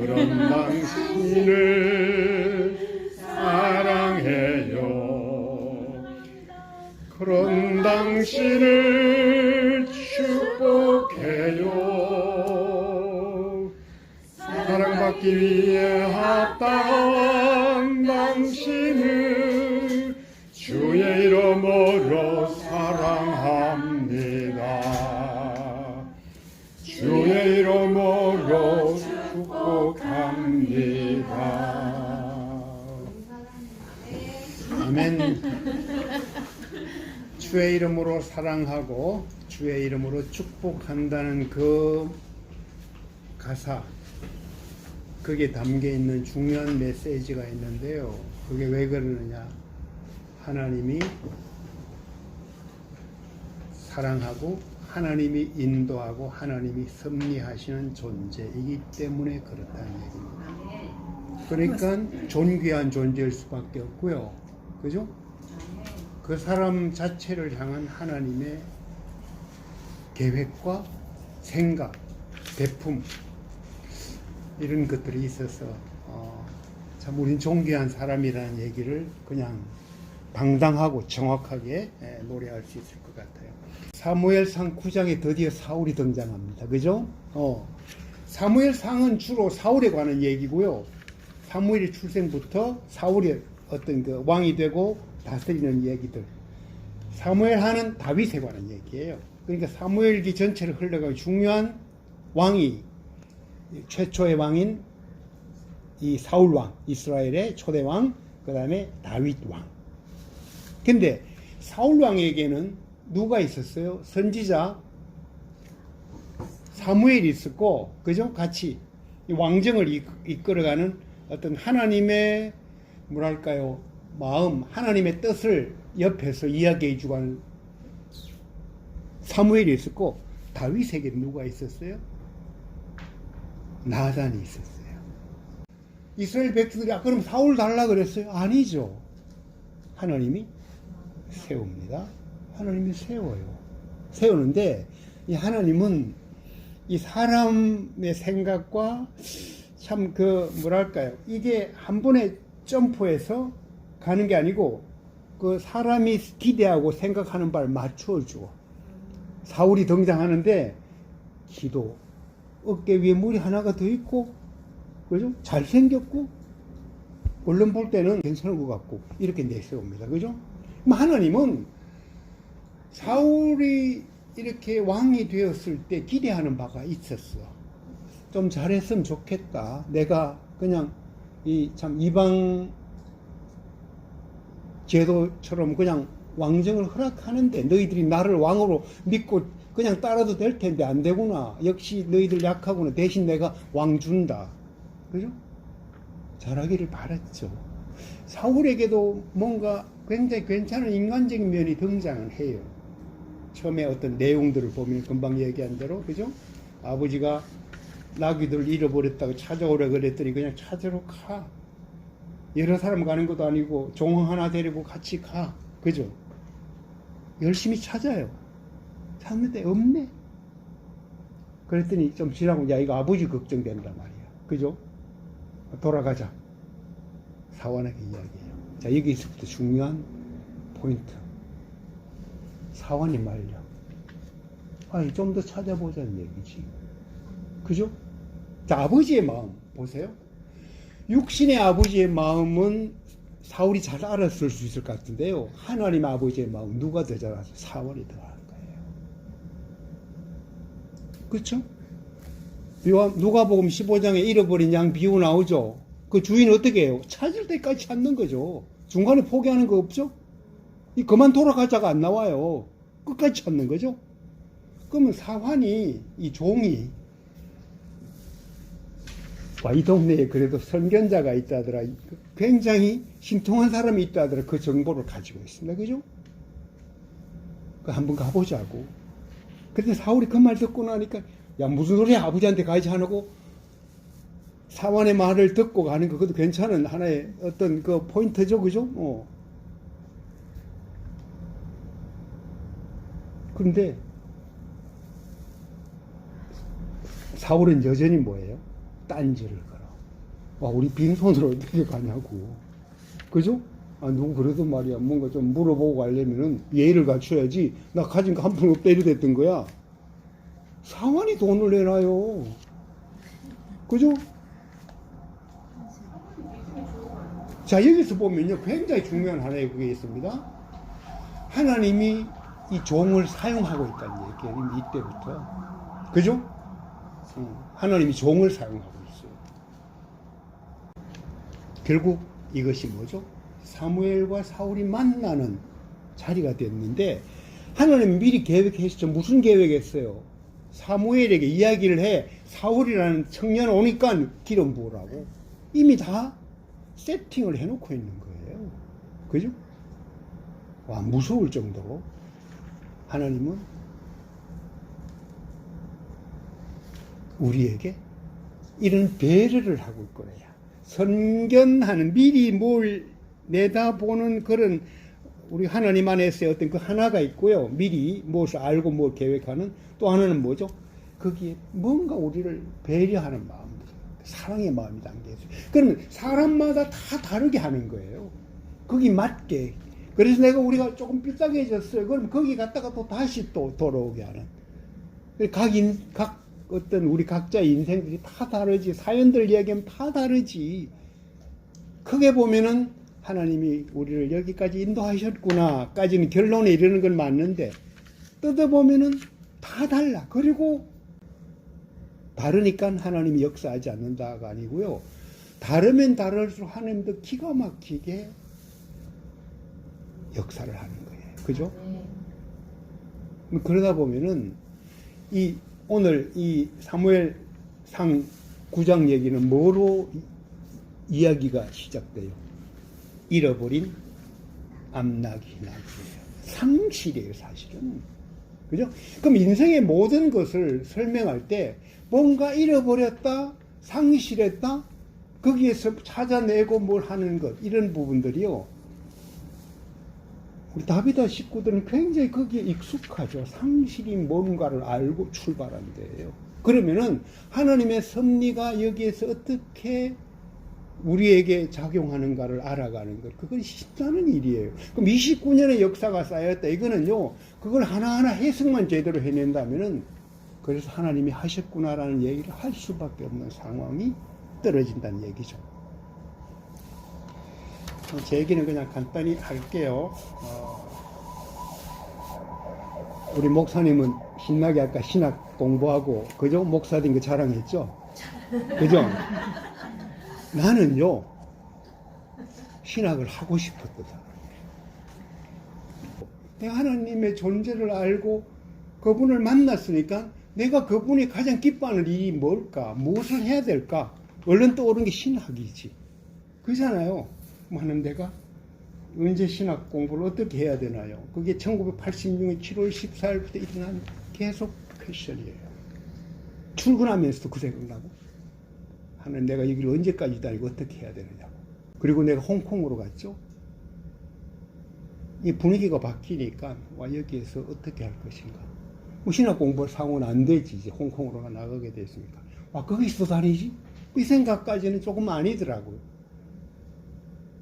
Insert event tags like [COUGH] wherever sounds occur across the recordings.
그런 당신을 사랑해요. 그런 당신을 축복해요. 사랑받기 위해 합당한 당신을 주의 이름으로 아멘. 주의 이름으로 사랑하고 주의 이름으로 축복한다는 그 가사 그게 담겨 있는 중요한 메시지가 있는데요. 그게 왜 그러느냐? 하나님이 사랑하고 하나님이 인도하고 하나님이 섭리하시는 존재이기 때문에 그렇다는 얘기입니다. 그러니까 존귀한 존재일 수밖에 없고요. 그죠? 그 사람 자체를 향한 하나님의 계획과 생각, 배품 이런 것들이 있어서 어, 참 우린 존귀한 사람이라는 얘기를 그냥 당당하고 정확하게 예, 노래할 수 있을 것 같아요. 사무엘상 9장에 드디어 사울이 등장합니다. 그죠? 어. 사무엘상은 주로 사울에 관한 얘기고요. 사무엘의 출생부터 사울이 어떤 그 왕이 되고 다스리는 얘기들. 사무엘 하는 다윗에 관한 얘기예요. 그러니까 사무엘기 전체를 흘러가는 중요한 왕이 최초의 왕인 이 사울 왕, 이스라엘의 초대 왕, 그 다음에 다윗 왕. 근데 사울 왕에게는 누가 있었어요? 선지자 사무엘이 있었고, 그죠? 같이 이 왕정을 이- 이끌어가는 어떤 하나님의 뭐랄까요 마음, 하나님의 뜻을 옆에서 이야기해주고 하는 사무엘이 있었고 다윗에게 누가 있었어요? 나단이 있었어요. 이스라엘 백성들이 아 그럼 사울 달라 그랬어요? 아니죠. 하나님이 세웁니다. 하나님이 세워요. 세우는데 이 하나님은 이 사람의 생각과 참 그 뭐랄까요 이게 한 번에 점프해서 가는 게 아니고 그 사람이 기대하고 생각하는 바를 맞추어 주고 사울이 등장하는데 기도 어깨 위에 물이 하나가 더 있고 그죠? 잘생겼고 얼른 볼 때는 괜찮은 것 같고 이렇게 내세웁니다. 그죠? 하나님은 사울이 이렇게 왕이 되었을 때 기대하는 바가 있었어. 좀 잘했으면 좋겠다. 내가 그냥 이 참 이방 제도처럼 그냥 왕정을 허락하는데 너희들이 나를 왕으로 믿고 그냥 따라도 될 텐데 안 되구나. 역시 너희들 약하구나. 대신 내가 왕 준다. 그죠? 잘하기를 바랐죠. 사울에게도 뭔가 굉장히 괜찮은 인간적인 면이 등장을 해요. 처음에 어떤 내용들을 보면 금방 얘기한 대로, 그죠? 아버지가 나귀들을 잃어버렸다고 찾아오라 그랬더니 그냥 찾으러 가. 여러 사람 가는 것도 아니고 종 하나 데리고 같이 가. 그죠? 열심히 찾아요. 찾는데 없네. 그랬더니 좀 지나고 야 이거 아버지 걱정된단 말이야. 그죠? 돌아가자. 사원에게 이야기해요. 자 여기서부터 중요한 포인트. 사원이 말려. 아니 좀 더 찾아보자는 얘기지. 그죠? 자 아버지의 마음 보세요. 육신의 아버지의 마음은 사울이 잘 알았을 수 있을 것 같은데요. 하나님 아버지의 마음 누가 더 잘 알았어요? 사울이 더 아는 거예요. 그렇죠? 누가복음 15장에 잃어버린 양 비유 나오죠. 그 주인 어떻게 해요? 찾을 때까지 찾는 거죠. 중간에 포기하는 거 없죠? 이 그만 돌아가자가 안 나와요. 끝까지 찾는 거죠. 그러면 사환이 이 종이 와, 이 동네에 그래도 선견자가 있다더라. 굉장히 신통한 사람이 있다더라. 그 정보를 가지고 있습니다. 그죠? 그 한번 가보자고. 근데 사울이 그 말 듣고 나니까, 야, 무슨 소리야. 아버지한테 가야지 하고, 사원의 말을 듣고 가는 거, 그것도 괜찮은 하나의 어떤 그 포인트죠. 그죠? 어. 그런데, 사울은 여전히 뭐예요? 딴지를 걸어. 와, 우리 빈손으로 어떻게 가냐고. 그죠? 아, 누구 그래도 말이야. 뭔가 좀 물어보고 가려면은 예의를 갖춰야지. 나 가진 거 한푼 이래댔던 거야. 상환이 돈을 내놔요. 그죠? 자, 여기서 보면요. 굉장히 중요한 하나의 그게 있습니다. 하나님이 이 종을 사용하고 있다는 얘기예요. 이때부터. 그죠? 어, 하나님이 종을 사용하고 있어요. 결국 이것이 뭐죠? 사무엘과 사울이 만나는 자리가 됐는데 하나님 미리 계획했죠. 무슨 계획했어요? 사무엘에게 이야기를 해. 사울이라는 청년 오니까 기름 부으라고. 이미 다 세팅을 해놓고 있는 거예요. 그죠? 와, 무서울 정도로 하나님은 우리에게 이런 배려를 하고 있거래요. 선견하는 미리 뭘 내다보는 그런 우리 하나님 안에서의 어떤 그 하나가 있고요. 미리 무엇을 알고 뭘 계획하는 또 하나는 뭐죠? 거기에 뭔가 우리를 배려하는 마음, 사랑의 마음이 담겨 있어요. 그러면 사람마다 다 다르게 하는 거예요. 거기 맞게. 그래서 내가 우리가 조금 비싸게 해줬어요. 그럼 거기 갔다가 또 다시 또 돌아오게 하는. 각 인, 각 어떤 우리 각자의 인생들이 다 다르지. 사연들 이야기하면 다 다르지. 크게 보면은 하나님이 우리를 여기까지 인도하셨구나까지는 결론에 이르는 건 맞는데 뜯어보면은 다 달라. 그리고 다르니까 하나님이 역사하지 않는다가 아니고요. 다르면 다를수록 하나님도 기가 막히게 역사를 하는 거예요. 그죠? 네. 그러다 보면은 이 오늘 이 사무엘 상 9장 얘기는 뭐로 이- 이야기가 시작돼요? 잃어버린 암나기 나기예요. 상실이에요, 사실은. 그죠? 그럼 인생의 모든 것을 설명할 때 뭔가 잃어버렸다, 상실했다, 거기에서 찾아내고 뭘 하는 것, 이런 부분들이요. 우리 다비다 식구들은 굉장히 거기에 익숙하죠. 상실이 뭔가를 알고 출발한대요. 그러면은 하나님의 섭리가 여기에서 어떻게 우리에게 작용하는가를 알아가는 것. 그건 쉽다는 일이에요. 그럼 29년의 역사가 쌓였다. 이거는요, 그걸 하나하나 해석만 제대로 해낸다면은 그래서 하나님이 하셨구나라는 얘기를 할 수밖에 없는 상황이 떨어진다는 얘기죠. 어, 제 얘기는 그냥 간단히 할게요. 어, 우리 목사님은 신나게 아까 신학 공부하고 그죠? 목사 된 거 자랑했죠? 그죠? 나는요 신학을 하고 싶었거든. 내가 하나님의 존재를 알고 그분을 만났으니까 내가 그분이 가장 기뻐하는 일이 뭘까? 무엇을 해야 될까? 얼른 떠오른 게 신학이지. 그잖아요. 뭐 하는 데가 언제 신학 공부를 어떻게 해야 되나요? 그게 1986년 7월 14일부터 일어난 계속 퀘션이에요. 출근하면서도 그 생각나고 하는 내가 여기를 언제까지 다니고 어떻게 해야 되느냐고. 그리고 내가 홍콩으로 갔죠. 이 분위기가 바뀌니까 와 여기에서 어떻게 할 것인가. 뭐 신학 공부 상호는 안 되지 이제 홍콩으로 나가게 됐으니까. 와 거기서 다니지? 이 생각까지는 조금 아니더라고요.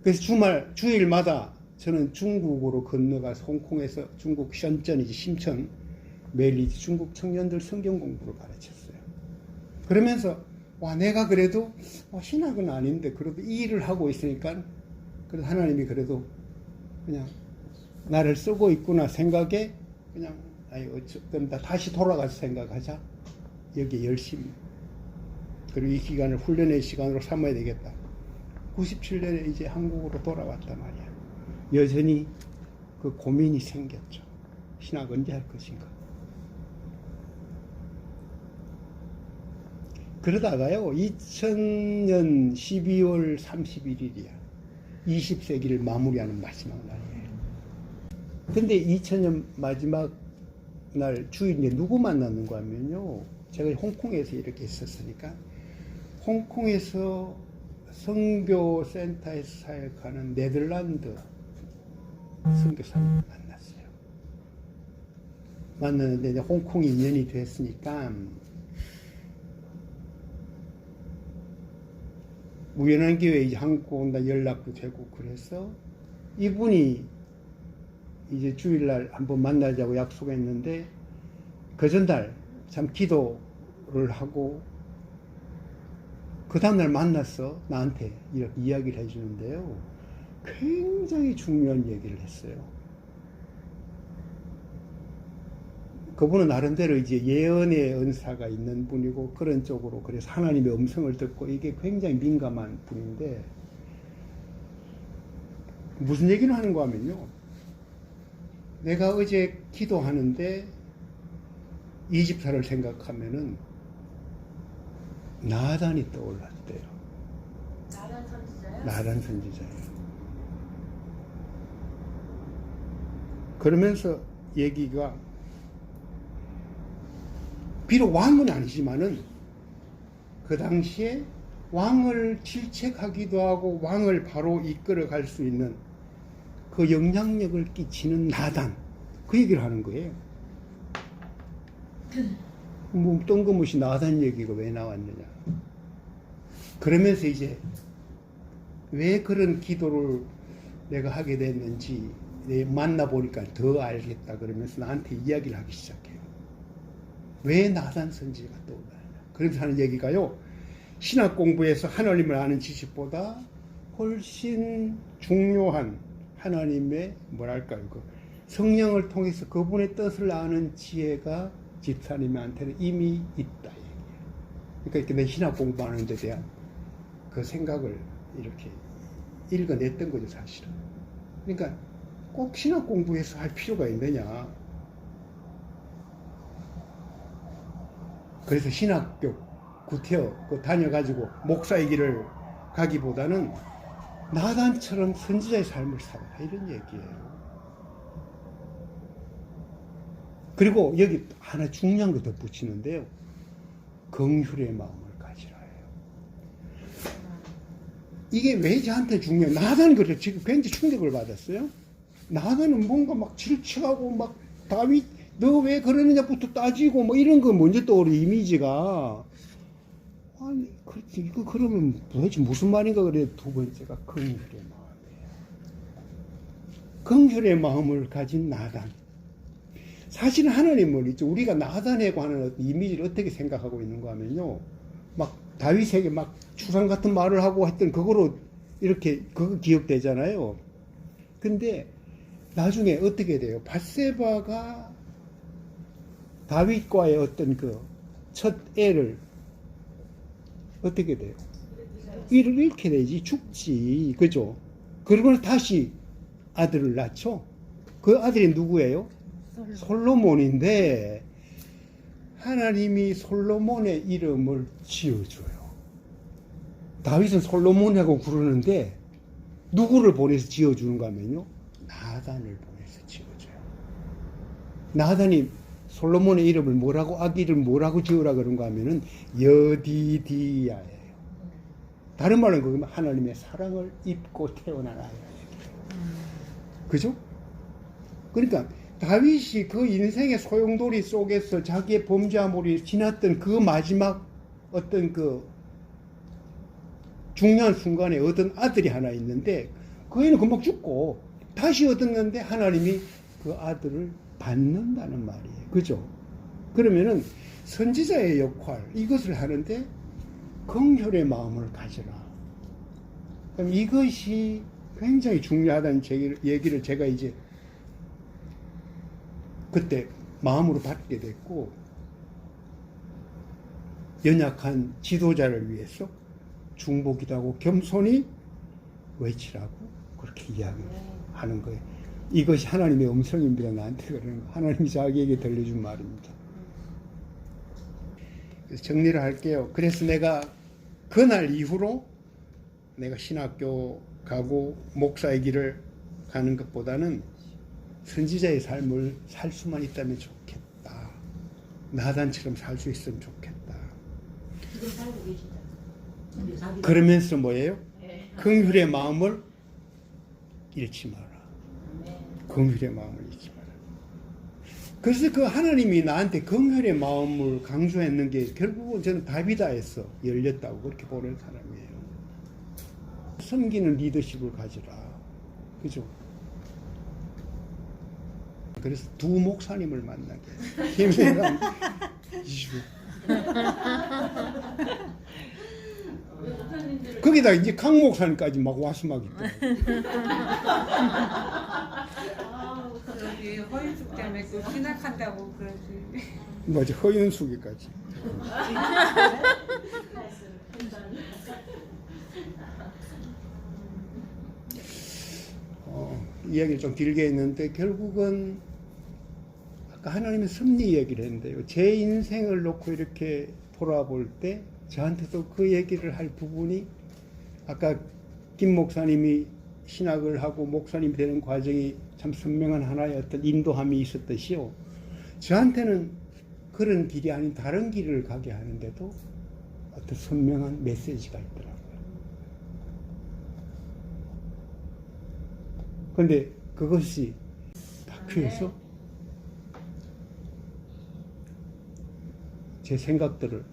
그래서 주말 주일마다 저는 중국으로 건너가서 홍콩에서 중국 션전이지 심천 이제 중국 청년들 성경 공부를 가르쳤어요. 그러면서 와 내가 그래도 와, 신학은 아닌데 그래도 이 일을 하고 있으니까 그래도 하나님이 그래도 그냥 나를 쓰고 있구나 생각에 그냥 아이 어쨌든 다 다시 돌아가서 생각하자 여기 열심히 그리고 이 기간을 훈련의 시간으로 삼아야 되겠다. 97년에 이제 한국으로 돌아왔단 말이야. 여전히 그 고민이 생겼죠. 신학 언제 할 것인가. 그러다가요, 2000년 12월 31일이야. 20세기를 마무리하는 마지막 날이에요. 근데 2000년 마지막 날 주일에 누구 만났는가 하면요. 제가 홍콩에서 이렇게 있었으니까, 홍콩에서 선교 센터에서 사역하는 네덜란드 선교사님 만났어요. 만났는데 홍콩 인연이 됐으니까 우연한 기회에 이제 한국 온다 연락도 되고 그래서 이분이 이제 주일날 한번 만나자고 약속했는데 그 전날 참 기도를 하고 그 다음날 만났어. 나한테 이렇게 이야기를 해주는데요. 굉장히 중요한 얘기를 했어요. 그분은 나름대로 이제 예언의 은사가 있는 분이고 그런 쪽으로 그래서 하나님의 음성을 듣고 이게 굉장히 민감한 분인데 무슨 얘기를 하는가 하면요. 내가 어제 기도하는데 이 집사를 생각하면은 나단이 떠올랐대요. 나란 선지자요? 나단 선지자예요. 그러면서 얘기가 비록 왕은 아니지만은 그 당시에 왕을 질책하기도 하고 왕을 바로 이끌어 갈 수 있는 그 영향력을 끼치는 나단 그 얘기를 하는 거예요. 뭐 뜬금없이 나단 얘기가 왜 나왔느냐. 그러면서 이제 왜 그런 기도를 내가 하게 됐는지 내 만나보니까 더 알겠다 그러면서 나한테 이야기를 하기 시작해요. 왜 나단 선지가 떠올라냐. 그래서 하는 얘기가요. 신학 공부에서 하나님을 아는 지식보다 훨씬 중요한 하나님의 뭐랄까요. 그 성령을 통해서 그분의 뜻을 아는 지혜가 집사님한테는 이미 있다. 얘기예요. 그러니까 이렇게 내 신학 공부하는 데 대한 그 생각을 이렇게 읽어냈던 거죠, 사실은. 그러니까 꼭 신학 공부해서 할 필요가 있느냐. 그래서 신학교 구태여 그 다녀가지고 목사의 길을 가기보다는 나단처럼 선지자의 삶을 살아라 이런 얘기예요. 그리고 여기 하나 중요한 거 덧붙이는데요. 긍휼의 마음을 가지라 해요. 이게 왜 저한테 중요해요? 나단은 그래 지금 굉장히 충격을 받았어요. 나단은 뭔가 막 질책하고 막 다윗 너 왜 그러느냐부터 따지고 뭐 이런 거 먼저 떠오르 이미지가 아니 그렇지 이거 그러면 도대체 무슨 말인가 그래 두 번째가 긍휼의 마음이에요. 긍휼의 마음을 가진 나단. 사실은 하나님은 있죠. 우리가 나단에 관한 어떤 이미지를 어떻게 생각하고 있는가 하면요. 막 다윗에게 막 추상 같은 말을 하고 했던 그거로 이렇게 그거 기억되잖아요. 근데 나중에 어떻게 돼요? 바세바가 다윗과의 어떤 그 첫 애를 어떻게 돼요? 이를 잃게 되지 죽지 그죠? 그러고 다시 아들을 낳죠. 그 아들이 누구예요? 솔로몬인데 하나님이 솔로몬의 이름을 지어줘요. 다윗은 솔로몬이라고 부르는데 누구를 보내서 지어주는가 하면요. 나단을 보내서 지어줘요. 나단이 솔로몬의 이름을 뭐라고 아기 이름 뭐라고 지으라 그런가 하면은 여디디야예요. 다른 말은 그러면 하나님의 사랑을 입고 얘기해요. 그죠? 그러니까 다윗이 그 인생의 소용돌이 속에서 자기의 범죄함으로 지났던 그 마지막 어떤 그 중요한 순간에 얻은 아들이 하나 있는데 그 애는 금방 죽고 다시 얻었는데 하나님이 그 아들을 받는다는 말이에요. 그죠? 그러면은 선지자의 역할 이것을 하는데 긍휼의 마음을 가져라. 그럼 이것이 굉장히 중요하다는 제- 얘기를 제가 이제 그때 마음으로 받게 됐고 연약한 지도자를 위해서 중복이도 하고 겸손히 외치라고 그렇게 이야기하는 거예요. 이것이 하나님의 음성입니다. 나한테 그러는 거. 하나님이 자기에게 들려준 말입니다. 정리를 할게요. 그래서 내가 그날 이후로 내가 신학교 가고 목사의 길을 가는 것보다는 선지자의 삶을 살 수만 있다면 좋겠다. 나단처럼 살 수 있으면 좋겠다. 그러면서 뭐예요? 네. 긍휼의 마음을 잃지 마라. 네. 긍휼의 마음을 잃지 마라. 그래서 그 하나님이 나한테 긍휼의 마음을 강조했는 게 결국은 저는 다비다에서 열렸다고 그렇게 보는 사람이에요. 섬기는 리더십을 가지라. 그죠? 그래서 두 목사님을 만나게. 김해랑 이슈. 거기다 이제 강 목사님까지 막 와서 막 있더라고. 여기 허윤숙 때문에 또 진학한다고 그러지. 맞아, 허윤숙이까지. 어, 이야기를 좀 길게 했는데 결국은 아까 하나님의 섭리 얘기를 했는데요. 제 인생을 놓고 이렇게 돌아볼 때 저한테도 그 얘기를 할 부분이 아까 김 목사님이 신학을 하고 목사님이 되는 과정이 참 선명한 하나의 어떤 인도함이 있었듯이요. 저한테는 그런 길이 아닌 다른 길을 가게 하는데도 어떤 선명한 메시지가 있더라고요. 근데 그것이 다큐에서 제 생각들을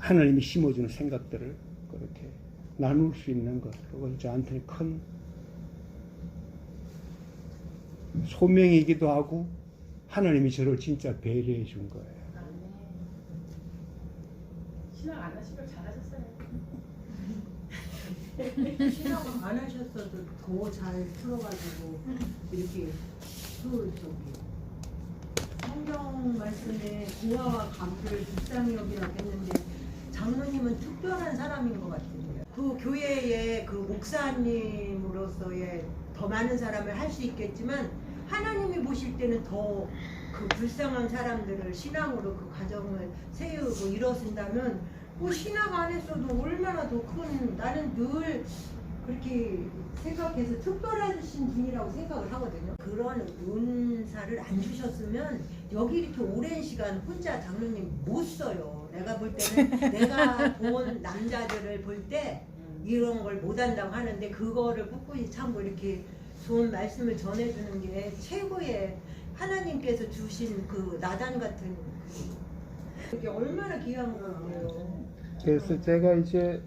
하나님이 심어주는 생각들을 그렇게 나눌 수 있는 것 그건 저한테는 큰 소명이기도 하고 하나님이 저를 진짜 배려해 준 거예요. 신앙 안 하시길 잘하셨어요. 신앙 안 하셨어도 더 잘 풀어가지고 이렇게 그 저기 성경 말씀에 고아와 감수를 불쌍히 여기라고 했는데 장로님은 특별한 사람인 것 같아요. 그 교회의 그 목사님으로서의 더 많은 사람을 할 수 있겠지만 하나님이 보실 때는 더 그 불쌍한 사람들을 신앙으로 그 가정을 세우고 이러신다면 그 신앙 안에서도 얼마나 더 큰 나는 늘 그렇게 생각해서 특별하신 분이라고 생각을 하거든요. 그런 은사를 안 주셨으면 여기 이렇게 오랜 시간 혼자 장로님 못 써요. 내가 볼 때는 [LAUGHS] 내가 본 남자들을 볼 때 이런 걸 못 한다고 하는데 그거를 꿋꿋이 참고 이렇게 좋은 말씀을 전해주는 게 최고의 하나님께서 주신 그 나단 같은 그게 얼마나 귀한 거예요. 그래서 제가 이제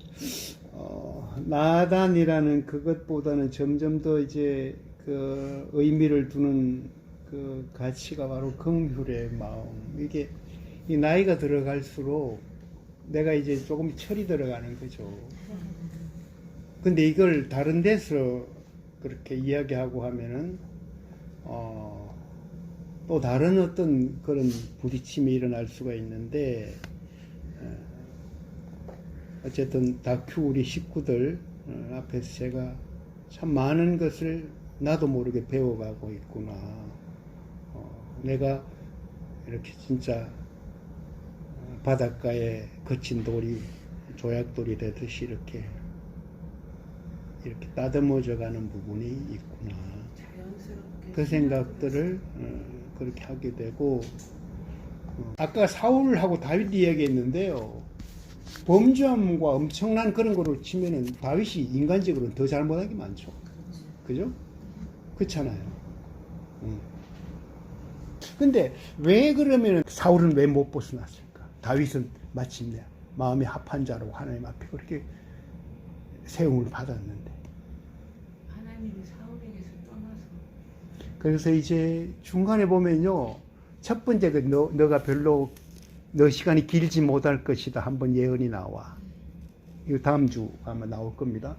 어, 나단이라는 그것보다는 점점 더 이제 그 의미를 두는 그 가치가 바로 긍휼의 마음. 이게 이 나이가 들어갈수록 내가 이제 조금 철이 들어가는 거죠. 근데 이걸 다른 데서 그렇게 이야기하고 하면은 어, 또 다른 어떤 그런 부딪힘이 일어날 수가 있는데 어, 어쨌든 다큐 우리 식구들 어, 앞에서 제가 참 많은 것을 나도 모르게 배워가고 있구나. 어, 내가 이렇게 진짜 어, 바닷가에 거친 돌이 조약돌이 되듯이 이렇게 이렇게 따듬어져 가는 부분이 있구나. 그 생각들을 어, 그렇게 하게 되고 어, 아까 사울하고 다윗 이야기했는데요. 범죄함과 엄청난 그런 거로 치면은 다윗이 인간적으로는 더 잘못한 게 많죠. 그죠? 그렇잖아요. 음. 근데 왜 그러면 사울은 왜 못 벗어났을까? 다윗은 마침내 마음이 합한 자로 하나님 앞에 그렇게 세움을 받았는데. 하나님이 사울에게서 떠나서 그래서 이제 중간에 보면요. 첫 번째 그 너, 너가 별로 너 시간이 길지 못할 것이다. 한번 예언이 나와. 이거 다음 주 아마 나올 겁니다.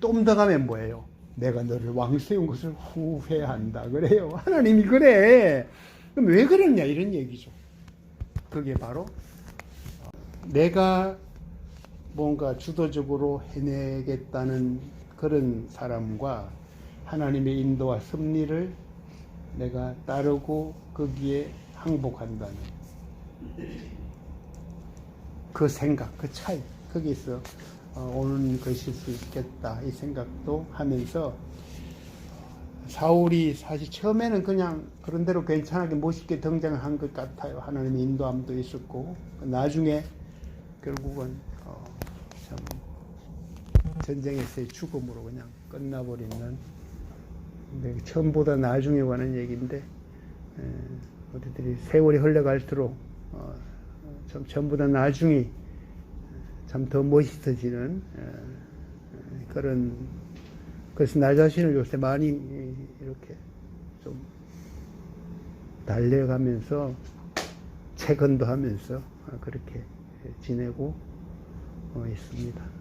좀 더 가면 뭐예요? 내가 너를 왕 세운 것을 후회한다. 그래요. 하나님이 그래. 그럼 왜 그러냐? 이런 얘기죠. 그게 바로 어, 내가 뭔가 주도적으로 해내겠다는 그런 사람과 하나님의 인도와 섭리를 내가 따르고 거기에 항복한다는 그 생각, 그 차이, 거기서 어, 오는 것일 수 있겠다 이 생각도 하면서 사울이 사실 처음에는 그냥 그런 대로 괜찮게 멋있게 등장을 한것 같아요. 하나님의 인도함도 있었고 나중에 결국은 어, 참 전쟁에서의 죽음으로 그냥 끝나버리는 처음보다 나중에 관한 얘기인데 에, 우리들이 세월이 흘러갈수록 어, 참 전보다 나중이 참참더 멋있어지는 어, 그런 그래서 나 자신을 요새 많이 이렇게 좀 달래가면서 체근도 하면서 그렇게 지내고 어, 있습니다.